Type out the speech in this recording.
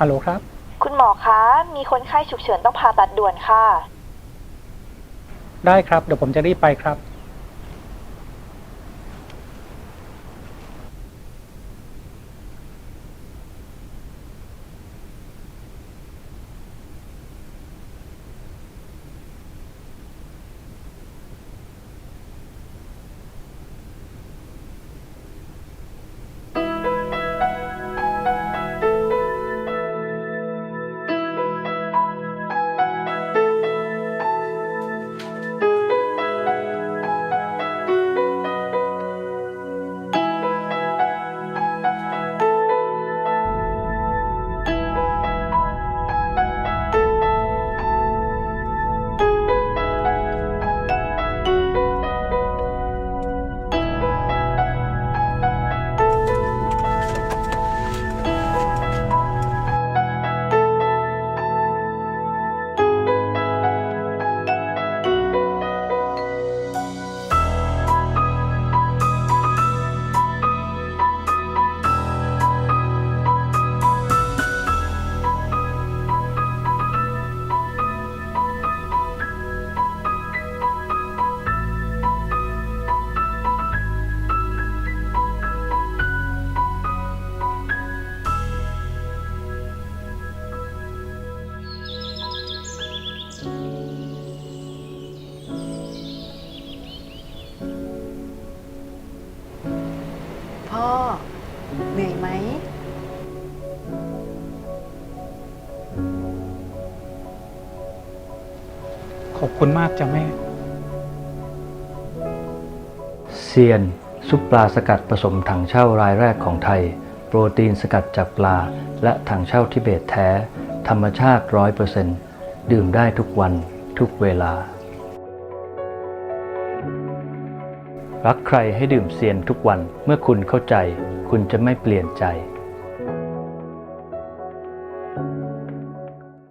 ฮัลโหลครับ คุณหมอคะ มีคนไข้ฉุกเฉินต้องผ่าตัดด่วนค่ะ ได้ครับ เดี๋ยวผมจะรีบไปครับ พ่อ เหนื่อยไหม ขอบคุณมากจ้ะแม่ เซียน ซุปปลาสกัดผสมถังเช่ารายแรกของไทย โปรตีนสกัดจากปลา และถังเช่าทิเบตแท้ ธรรมชาติร้อยเปอร์เซนต์ดื่มได้ทุกวันทุกเวลา รักใครให้ดื่มเซียนทุกวันเมื่อคุณเข้าใจ คุณจะไม่เปลี่ยนใจ